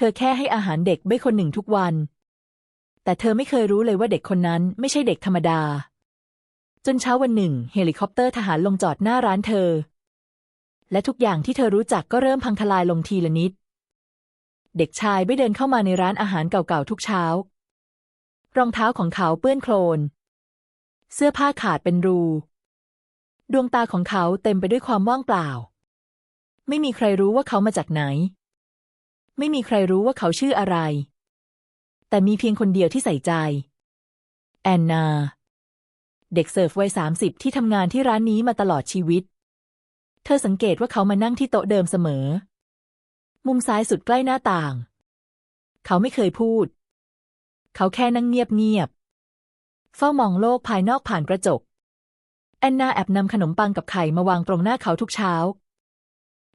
ธอแค่ให้อาหารเด็กไม่คนหนึ่งทุกวัน แต่เธอไม่เคยรู้เลยว่าเด็กคนนั้นไม่ใช่เด็กธรรมดา จนเช้าวันหนึ่ง เฮลิคอปเตอร์ทหารลงจอดหน้าร้านเธอ และทุกอย่างที่เธอรู้จักก็เริ่มพังทลายลงทีละนิด เด็กชายไม่เดินเข้ามาในร้านอาหารเก่าๆทุกเช้า รองเท้าของเขาเปื้อนโคลน เสื้อผ้าขาดเป็นรู ดวงตาของเขาเต็มไปด้วยความว่างเปล่า ไม่มีใครรู้ว่าเขามาจากไหน ไม่มีใครรู้ว่าเขาชื่ออะไร แต่มีเพียงคนเดียวที่ใส่ใจ แอนนา เด็กเสิร์ฟวัยสามสิบที่ทำงานที่ร้านนี้มาตลอดชีวิต เธอสังเกตว่าเขามานั่งที่โต๊ะเดิมเสมอ มุมซ้ายสุดใกล้หน้าต่าง เขาไม่เคยพูด เขาแค่นั่งเงียบๆเฝ้ามองโลกภายนอกผ่านกระจก แอนนาแอบนำขนมปังกับไข่มาวางตรงหน้าเขาทุกเช้า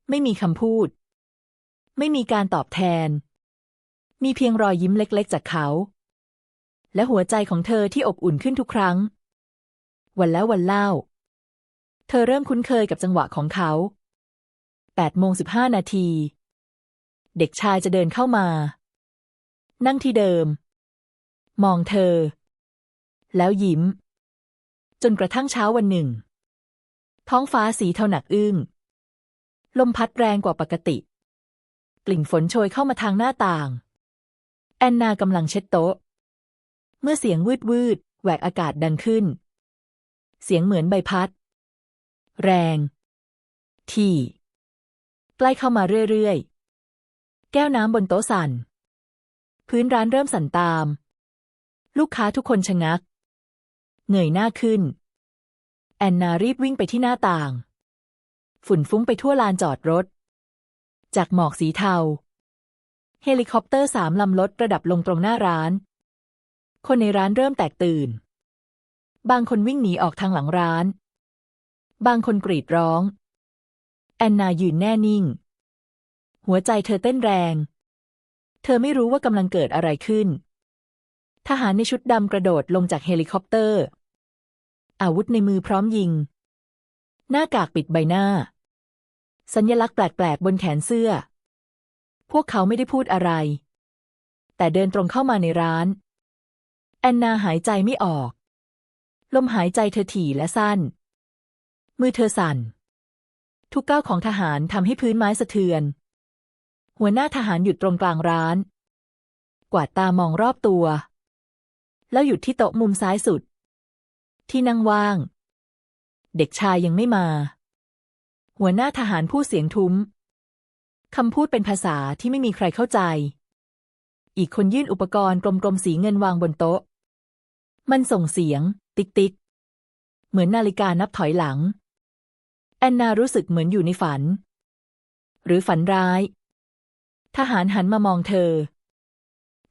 ไม่มีคำพูด ไม่มีการตอบแทน มีเพียงรอยยิ้มเล็กๆ จากเขา และหัวใจของเธอที่อบอุ่นขึ้นทุกครั้ง วันแล้ววันเล่า เธอเริ่มคุ้นเคยกับจังหวะของเขาแปดโมงสิบห้านาที เด็กชายจะเดินเข้ามา นั่งที่เดิม มองเธอ แล้วยิ้ม จนกระทั่งเช้าวันหนึ่ง ท้องฟ้าสีเทาหนักอึ้ง ลมพัดแรงกว่าปกติ กลิ่นฝนโชยเข้ามาทางหน้าต่าง แอนนากำลังเช็ดโต๊ะ เมื่อเสียงวืดวืดแหวกอากาศดังขึ้น เสียงเหมือนใบพัด แรง ที่ ใกล้เข้ามาเรื่อยๆ แก้วน้ำบนโต๊ะสั่น พื้นร้านเริ่มสั่นตาม ลูกค้าทุกคนชะงักเงยหน้าขึ้น แอนนารีบวิ่งไปที่หน้าต่าง ฝุ่นฟุ้งไปทั่วลานจอดรถ จากหมอกสีเทา เฮลิคอปเตอร์สามลำลดระดับลงตรงหน้าร้าน คนในร้านเริ่มแตกตื่น บางคนวิ่งหนีออกทางหลังร้าน บางคนกรีดร้อง แอนนายืนแน่นิ่ง หัวใจเธอเต้นแรง เธอไม่รู้ว่ากำลังเกิดอะไรขึ้น ทหารในชุดดำกระโดดลงจากเฮลิคอปเตอร์ อาวุธในมือพร้อมยิง หน้ากากปิดใบหน้า สัญลักษณ์แปลกๆบนแขนเสื้อ พวกเขาไม่ได้พูดอะไร แต่เดินตรงเข้ามาในร้าน แอนนาหายใจไม่ออก ลมหายใจเธอถี่และสั้น มือเธอสั่น ทุกก้าวของทหารทำให้พื้นไม้สะเทือน หัวหน้าทหารหยุดตรงกลางร้าน กวาดตามองรอบตัว แล้วหยุดที่โต๊ะมุมซ้ายสุด ที่นั่งว่าง เด็กชายยังไม่มา หัวหน้าทหารพูดเสียงทุ้ม คำพูดเป็นภาษาที่ไม่มีใครเข้าใจ อีกคนยื่นอุปกรณ์กลมๆสีเงินวางบนโต๊ะ มันส่งเสียง ติ๊กติ๊ก เหมือนนาฬิกานับถอยหลัง แอนนารู้สึกเหมือนอยู่ในฝัน หรือฝันร้าย ทหารหันมามองเธอ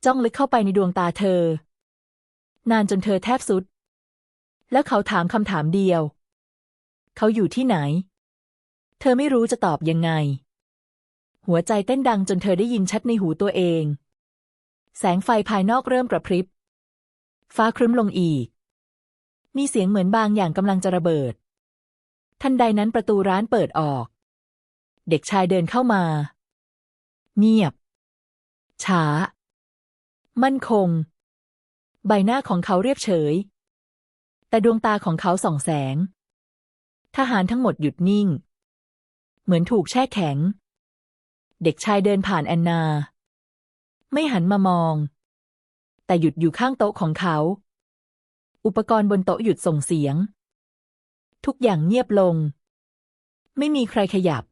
จ้องลึกเข้าไปในดวงตาเธอ นานจนเธอแทบสุด แล้วเขาถามคำถามเดียว เขาอยู่ที่ไหน เธอไม่รู้จะตอบยังไง หัวใจเต้นดังจนเธอได้ยินชัดในหูตัวเอง แสงไฟภายนอกเริ่มกระพริบ ฟ้าครึ้มลงอีก มีเสียงเหมือนบางอย่างกำลังจะระเบิด ทันใดนั้นประตูร้านเปิดออก เด็กชายเดินเข้ามา เงียบ ช้า มั่นคง ใบหน้าของเขาเรียบเฉย แต่ดวงตาของเขาส่องแสง ทหารทั้งหมดหยุดนิ่ง เหมือนถูกแช่แข็ง เด็กชายเดินผ่านแอนนา ไม่หันมามอง แต่หยุดอยู่ข้างโต๊ะของเขา อุปกรณ์บนโต๊ะหยุดส่งเสียง ทุกอย่างเงียบลง ไม่มีใครขยับ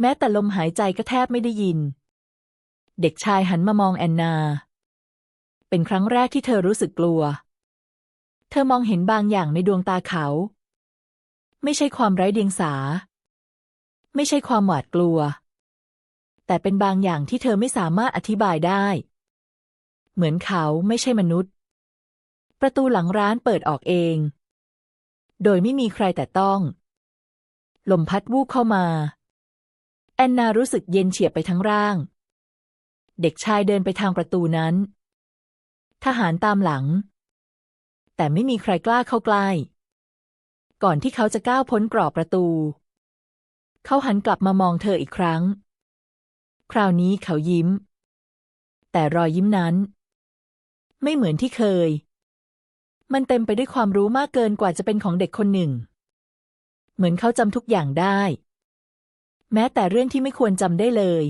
แม้แต่ลมหายใจก็แทบไม่ได้ยิน เด็กชายหันมามองแอนนา เป็นครั้งแรกที่เธอรู้สึกกลัว เธอมองเห็นบางอย่างในดวงตาเขา ไม่ใช่ความไร้เดียงสา ไม่ใช่ความหวาดกลัว แต่เป็นบางอย่างที่เธอไม่สามารถอธิบายได้ เหมือนเขาไม่ใช่มนุษย์ ประตูหลังร้านเปิดออกเอง โดยไม่มีใครแต่ต้อง ลมพัดวูบเข้ามา แอนนารู้สึกเย็นเฉียบไปทั้งร่าง เด็กชายเดินไปทางประตูนั้น ทหารตามหลัง แต่ไม่มีใครกล้าเข้าใกล้ก่อนที่เขาจะก้าวพ้นกรอบประตู เขาหันกลับมามองเธออีกครั้ง คราวนี้เขายิ้ม แต่รอยยิ้มนั้น ไม่เหมือนที่เคย มันเต็มไปด้วยความรู้มากเกินกว่าจะเป็นของเด็กคนหนึ่ง เหมือนเขาจำทุกอย่างได้ แม้แต่เรื่องที่ไม่ควรจำได้เลย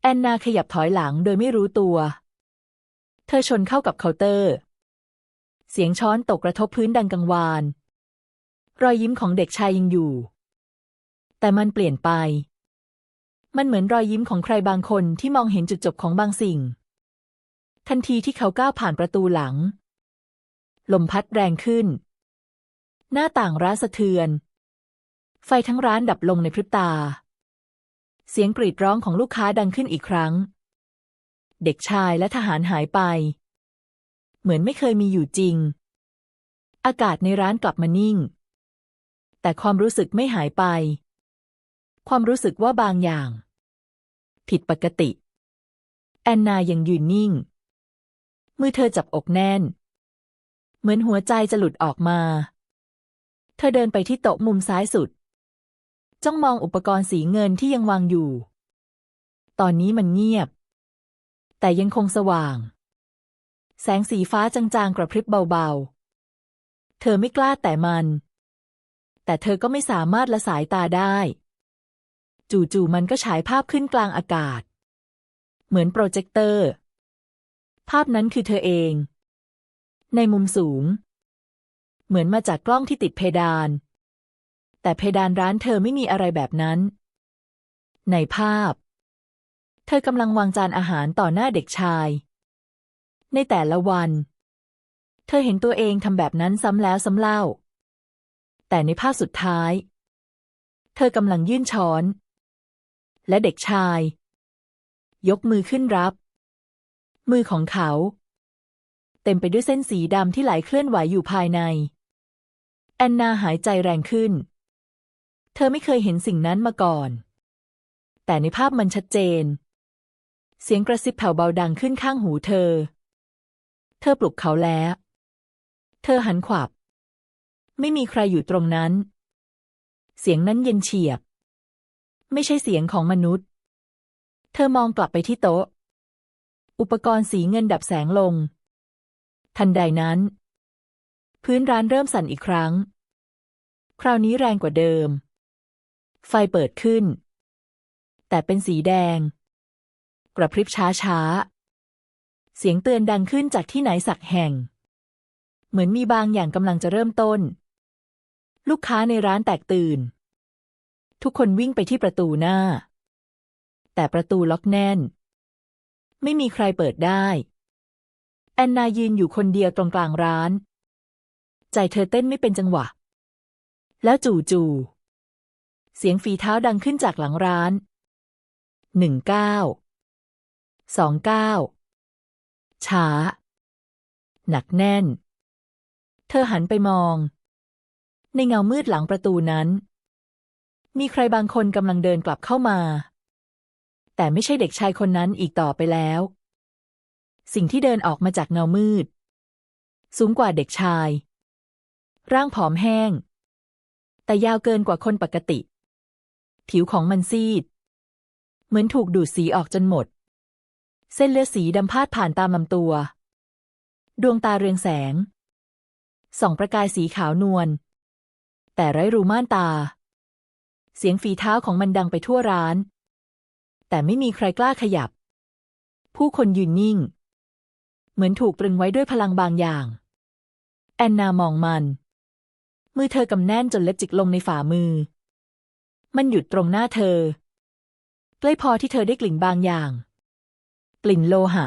แอนนาขยับถอยหลังโดยไม่รู้ตัว เธอชนเข้ากับเคาน์เตอร์ เสียงช้อนตกกระทบพื้นดังกังวาน รอยยิ้มของเด็กชายยังอยู่ แต่มันเปลี่ยนไป มันเหมือนรอยยิ้มของใครบางคนที่มองเห็นจุดจบของบางสิ่ง ทันทีที่เขาก้าวผ่านประตูหลัง ลมพัดแรงขึ้น หน้าต่างร้านสะเทือน ไฟทั้งร้านดับลงในพริบตา เสียงกรีดร้องของลูกค้าดังขึ้นอีกครั้ง เด็กชายและทหารหายไป เหมือนไม่เคยมีอยู่จริง อากาศในร้านกลับมานิ่ง แต่ความรู้สึกไม่หายไป ความรู้สึกว่าบางอย่าง ผิดปกติ แอนนายังยืนนิ่ง มือเธอจับอกแน่น เหมือนหัวใจจะหลุดออกมา เธอเดินไปที่โต๊ะมุมซ้ายสุด จ้องมองอุปกรณ์สีเงินที่ยังวางอยู่ ตอนนี้มันเงียบ แต่ยังคงสว่าง แสงสีฟ้าจางๆกระพริบเบาๆ เธอไม่กล้าแต่มันแต่เธอก็ไม่สามารถละสายตาได้ จู่ๆมันก็ฉายภาพขึ้นกลางอากาศ เหมือนโปรเจคเตอร์ ภาพนั้นคือเธอเอง ในมุมสูง เหมือนมาจากกล้องที่ติดเพดาน แต่เพดานร้านเธอไม่มีอะไรแบบนั้น ในภาพ เธอกำลังวางจานอาหารต่อหน้าเด็กชาย ในแต่ละวัน เธอเห็นตัวเองทำแบบนั้นซ้ำแล้วซ้ำเล่า แต่ในภาพสุดท้ายเธอกำลังยื่นช้อน และเด็กชาย ยกมือขึ้นรับ มือของเขา เต็มไปด้วยเส้นสีดำที่ไหลเคลื่อนไหวอยู่ภายใน แอนนาหายใจแรงขึ้น เธอไม่เคยเห็นสิ่งนั้นมาก่อน แต่ในภาพมันชัดเจน เสียงกระซิบแผ่วเบาดังขึ้นข้างหูเธอ เธอปลุกเขาแล้ว เธอหันขวับ ไม่มีใครอยู่ตรงนั้นเสียงนั้นเย็นเฉียบ ไม่ใช่เสียงของมนุษย์ เธอมองกลับไปที่โต๊ะ อุปกรณ์สีเงินดับแสงลง ทันใดนั้น พื้นร้านเริ่มสั่นอีกครั้ง คราวนี้แรงกว่าเดิม ไฟเปิดขึ้น แต่เป็นสีแดง กระพริบช้าช้าๆเสียงเตือนดังขึ้นจากที่ไหนสักแห่ง เหมือนมีบางอย่างกำลังจะเริ่มต้นลูกค้าในร้านแตกตื่น ทุกคนวิ่งไปที่ประตูหน้า แต่ประตูล็อกแน่น ไม่มีใครเปิดได้ แอนนายืนอยู่คนเดียวตรงกลางร้าน ใจเธอเต้นไม่เป็นจังหวะ แล้วจู่ๆเสียงฝีเท้าดังขึ้นจากหลังร้านหนึ่งเก้าสองเก้าช้า หนักแน่น เธอหันไปมอง ในเงามืดหลังประตูนั้น มีใครบางคนกำลังเดินกลับเข้ามา แต่ไม่ใช่เด็กชายคนนั้นอีกต่อไปแล้ว สิ่งที่เดินออกมาจากเงามืด สูงกว่าเด็กชาย ร่างผอมแห้ง แต่ยาวเกินกว่าคนปกติ ผิวของมันซีด เหมือนถูกดูดสีออกจนหมด เส้นเลือดสีดำพาดผ่านตามลำตัว ดวงตาเรืองแสงส่องประกายสีขาวนวลแต่ไร้รูม่านตา เสียงฝีเท้าของมันดังไปทั่วร้าน แต่ไม่มีใครกล้าขยับ ผู้คนยืนนิ่ง เหมือนถูกตรึงไว้ด้วยพลังบางอย่าง แอนนามองมัน มือเธอกำแน่นจนเล็บจิกลงในฝ่ามือ มันหยุดตรงหน้าเธอใกล้พอที่เธอได้กลิ่นบางอย่าง กลิ่นโลหะ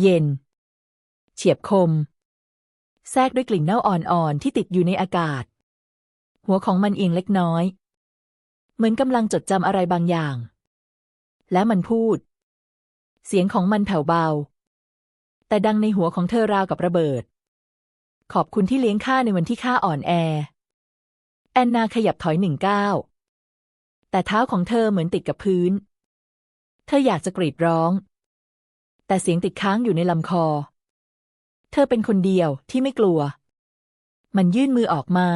เย็น เฉียบคม แทรกด้วยกลิ่นเน่าอ่อนๆที่ติดอยู่ในอากาศ หัวของมันเอียงเล็กน้อย เหมือนกำลังจดจำอะไรบางอย่าง และมันพูด เสียงของมันแผ่วเบา แต่ดังในหัวของเธอราวกับระเบิด ขอบคุณที่เลี้ยงข้าในวันที่ข้าอ่อนแอ แอนนาขยับถอยหนึ่งก้าวแต่เท้าของเธอเหมือนติดกับพื้น เธออยากจะกรีดร้อง แต่เสียงติดค้างอยู่ในลำคอ เธอเป็นคนเดียวที่ไม่กลัว มันยื่นมือออกมา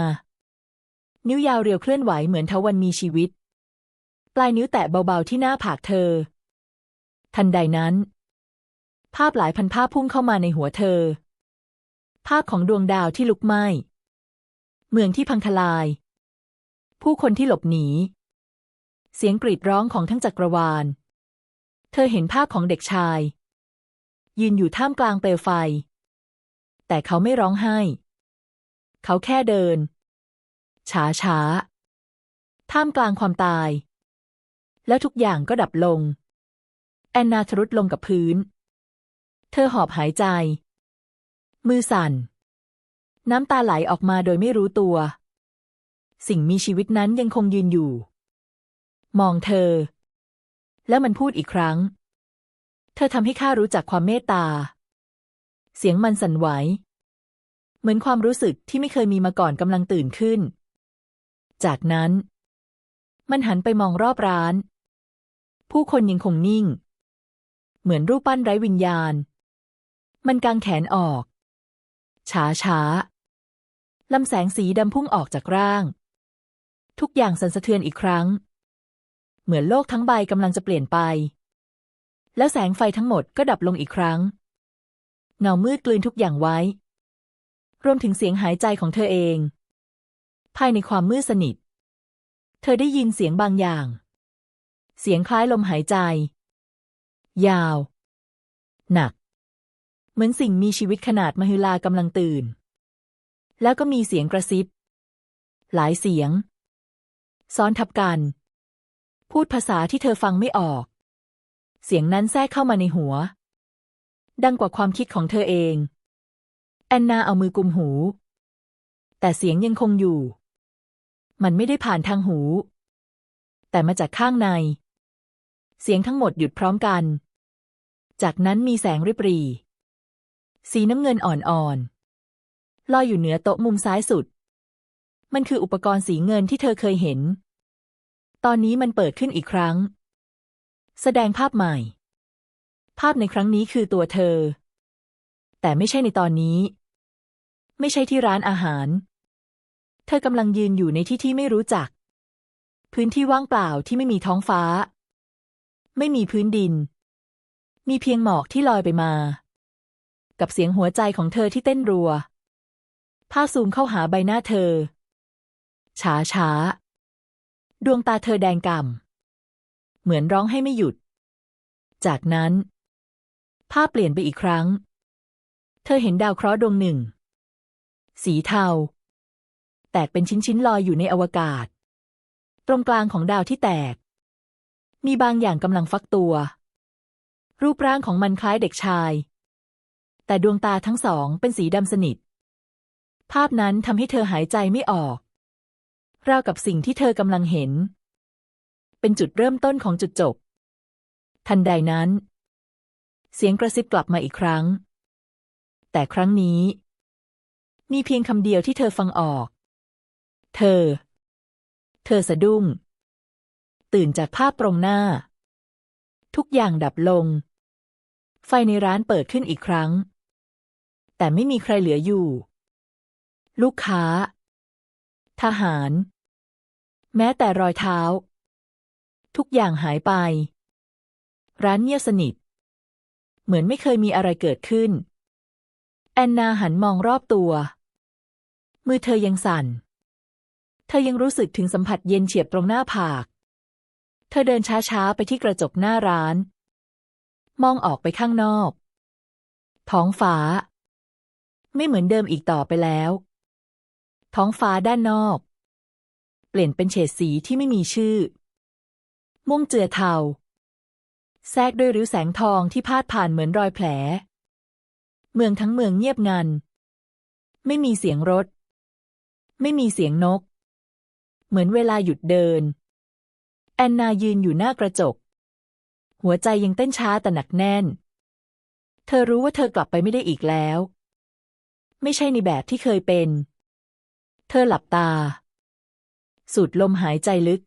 นิ้วยาวเรียวเคลื่อนไหวเหมือนทวันมีชีวิต ปลายนิ้วแตะเบาๆที่หน้าผากเธอ ทันใดนั้น ภาพหลายพันภาพพุ่งเข้ามาในหัวเธอ ภาพของดวงดาวที่ลุกไหม้ เมืองที่พังทลาย ผู้คนที่หลบหนี เสียงกรีดร้องของทั้งจักรวาล เธอเห็นภาพของเด็กชาย ยืนอยู่ท่ามกลางเปลวไฟ แต่เขาไม่ร้องไห้ เขาแค่เดิน ช้าช้าท่ามกลางความตาย แล้วทุกอย่างก็ดับลง แอนนาทรุดลงกับพื้น เธอหอบหายใจ มือสั่น น้ำตาไหลออกมาโดยไม่รู้ตัว สิ่งมีชีวิตนั้นยังคงยืนอยู่ มองเธอ แล้วมันพูดอีกครั้ง เธอทำให้ข้ารู้จักความเมตตา เสียงมันสั่นไหว เหมือนความรู้สึกที่ไม่เคยมีมาก่อนกำลังตื่นขึ้น จากนั้น มันหันไปมองรอบร้าน ผู้คนยังคงนิ่ง เหมือนรูปปั้นไร้วิญญาณ มันกางแขนออก ช้าช้าๆลำแสงสีดำพุ่งออกจากร่าง ทุกอย่างสั่นสะเทือนอีกครั้ง เหมือนโลกทั้งใบกำลังจะเปลี่ยนไป แล้วแสงไฟทั้งหมดก็ดับลงอีกครั้ง เงามืดกลืนทุกอย่างไว้ รวมถึงเสียงหายใจของเธอเอง ภายในความมืดสนิท เธอได้ยินเสียงบางอย่าง เสียงคล้ายลมหายใจ ยาว หนัก เหมือนสิ่งมีชีวิตขนาดมหึลากำลังตื่น แล้วก็มีเสียงกระซิบ หลายเสียง ซ้อนทับกัน พูดภาษาที่เธอฟังไม่ออก เสียงนั้นแทรกเข้ามาในหัว ดังกว่าความคิดของเธอเอง แอนนาเอามือกุมหูแต่เสียงยังคงอยู่ มันไม่ได้ผ่านทางหู แต่มาจากข้างใน เสียงทั้งหมดหยุดพร้อมกัน จากนั้นมีแสงริบรี สีน้ำเงินอ่อนๆลอยอยู่เหนือโต๊ะมุมซ้ายสุด มันคืออุปกรณ์สีเงินที่เธอเคยเห็น ตอนนี้มันเปิดขึ้นอีกครั้ง แสดงภาพใหม่ ภาพในครั้งนี้คือตัวเธอ แต่ไม่ใช่ในตอนนี้ ไม่ใช่ที่ร้านอาหาร ธอกำลังยืนอยู่ในที่ที่ไม่รู้จัก พื้นที่ว่างเปล่าที่ไม่มีท้องฟ้า ไม่มีพื้นดิน มีเพียงหมอกที่ลอยไปมา กับเสียงหัวใจของเธอที่เต้นรัว ภาพซูมเข้าหาใบหน้าเธอ ช้าช้าๆดวงตาเธอแดงก่ำเหมือนร้องให้ไม่หยุด จากนั้น ภาพเปลี่ยนไปอีกครั้ง เธอเห็นดาวเคราะห์ดวงหนึ่ ง สีเทา แตกเป็นชิ้นๆลอยอยู่ในอวกาศ ตรงกลางของดาวที่แตก มีบางอย่างกำลังฟักตัว รูปร่างของมันคล้ายเด็กชาย แต่ดวงตาทั้งสองเป็นสีดำสนิท ภาพนั้นทำให้เธอหายใจไม่ออกราวกับสิ่งที่เธอกำลังเห็น เป็นจุดเริ่มต้นของจุดจบ ทันใดนั้น เสียงกระซิบกลับมาอีกครั้ง แต่ครั้งนี้ มีเพียงคำเดียวที่เธอฟังออก เธอ เธอสะดุ้ง ตื่นจากภาพตรงหน้า ทุกอย่างดับลง ไฟในร้านเปิดขึ้นอีกครั้ง แต่ไม่มีใครเหลืออยู่ ลูกค้า ทหาร แม้แต่รอยเท้า ทุกอย่างหายไป ร้านเงียบสนิท เหมือนไม่เคยมีอะไรเกิดขึ้น แอนนาหันมองรอบตัว มือเธอยังสั่น ธอยังรู้สึกถึงสัมผัสเย็นเฉียบตรงหน้าผาก เธอเดินช้าๆ ไปที่กระจกหน้าร้าน มองออกไปข้างนอก ท้องฟ้า ไม่เหมือนเดิมอีกต่อไปแล้ว ท้องฟ้าด้านนอก เปลี่ยนเป็นเฉดสีที่ไม่มีชื่อ ม่วงเจือเทา แทรกด้วยริ้วแสงทองที่พาดผ่านเหมือนรอยแผล เมืองทั้งเมืองเงียบงัน ไม่มีเสียงรถ ไม่มีเสียงนก เหมือนเวลาหยุดเดิน แอนนายืนอยู่หน้ากระจก หัวใจยังเต้นช้าแต่หนักแน่น เธอรู้ว่าเธอกลับไปไม่ได้อีกแล้ว ไม่ใช่ในแบบที่เคยเป็น เธอหลับตา สูดลมหายใจลึก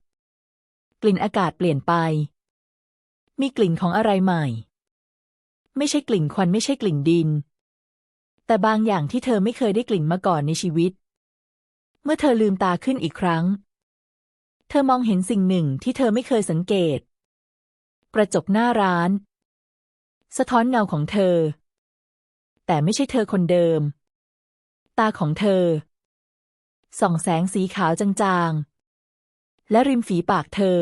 กลิ่นอากาศเปลี่ยนไป มีกลิ่นของอะไรใหม่ ไม่ใช่กลิ่นควันไม่ใช่กลิ่นดิน แต่บางอย่างที่เธอไม่เคยได้กลิ่นมาก่อนในชีวิตเมื่อเธอลืมตาขึ้นอีกครั้ง เธอมองเห็นสิ่งหนึ่งที่เธอไม่เคยสังเกต กระจกหน้าร้าน สะท้อนเงาของเธอ แต่ไม่ใช่เธอคนเดิม ตาของเธอ ส่องแสงสีขาวจางๆ และริมฝีปากเธอ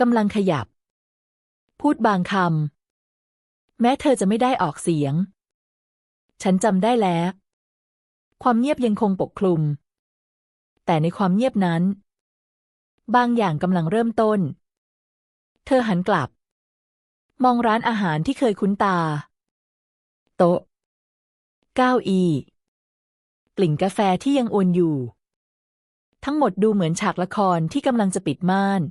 กำลังขยับ พูดบางคำแม้เธอจะไม่ได้ออกเสียง ฉันจำได้แล้ว ความเงียบยังคงปกคลุม แต่ในความเงียบนั้น บางอย่างกำลังเริ่มต้น เธอหันกลับ มองร้านอาหารที่เคยคุ้นตา โต๊ะ เก้าอี้กลิ่นกาแฟที่ยังอวนอยู่ ทั้งหมดดูเหมือนฉากละครที่กำลังจะปิดม่าน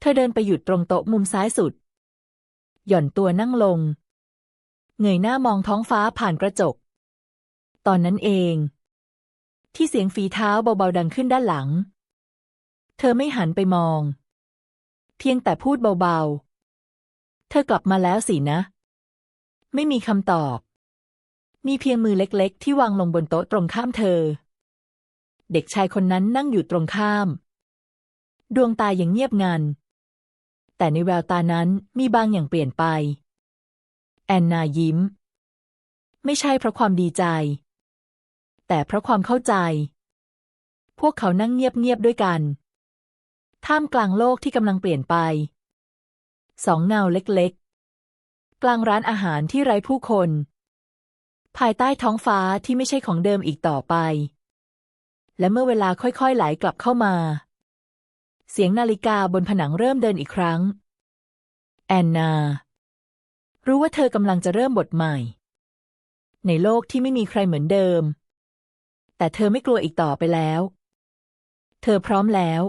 เธอเดินไปหยุดตรงโต๊ะมุมซ้ายสุด หย่อนตัวนั่งลง เงยหน้ามองท้องฟ้าผ่านกระจก ตอนนั้นเอง ที่เสียงฝีเท้าเบาๆดังขึ้นด้านหลัง ธอไม่หันไปมอง เพียงแต่พูดเบาๆ เธอกลับมาแล้วสินะ ไม่มีคำตอบ มีเพียงมือเล็กๆ ที่วางลงบนโต๊ะตรงข้ามเธอ เด็กชายคนนั้นนั่งอยู่ตรงข้าม ดวงตายังเงียบงัน แต่ในแววตานั้นมีบางอย่างเปลี่ยนไป แอนนายิ้ม ไม่ใช่เพราะความดีใจ แต่เพราะความเข้าใจ พวกเขานั่งเงียบๆด้วยกัน ท่ามกลางโลกที่กำลังเปลี่ยนไป สองเงาเล็กๆ กลางร้านอาหารที่ไร้ผู้คน ภายใต้ท้องฟ้าที่ไม่ใช่ของเดิมอีกต่อไป และเมื่อเวลาค่อยๆไหลกลับเข้ามา เสียงนาฬิกาบนผนังเริ่มเดินอีกครั้ง แอนนา รู้ว่าเธอกำลังจะเริ่มบทใหม่ ในโลกที่ไม่มีใครเหมือนเดิม แต่เธอไม่กลัวอีกต่อไปแล้ว เธอพร้อมแล้ว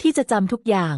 ที่จะจำทุกอย่าง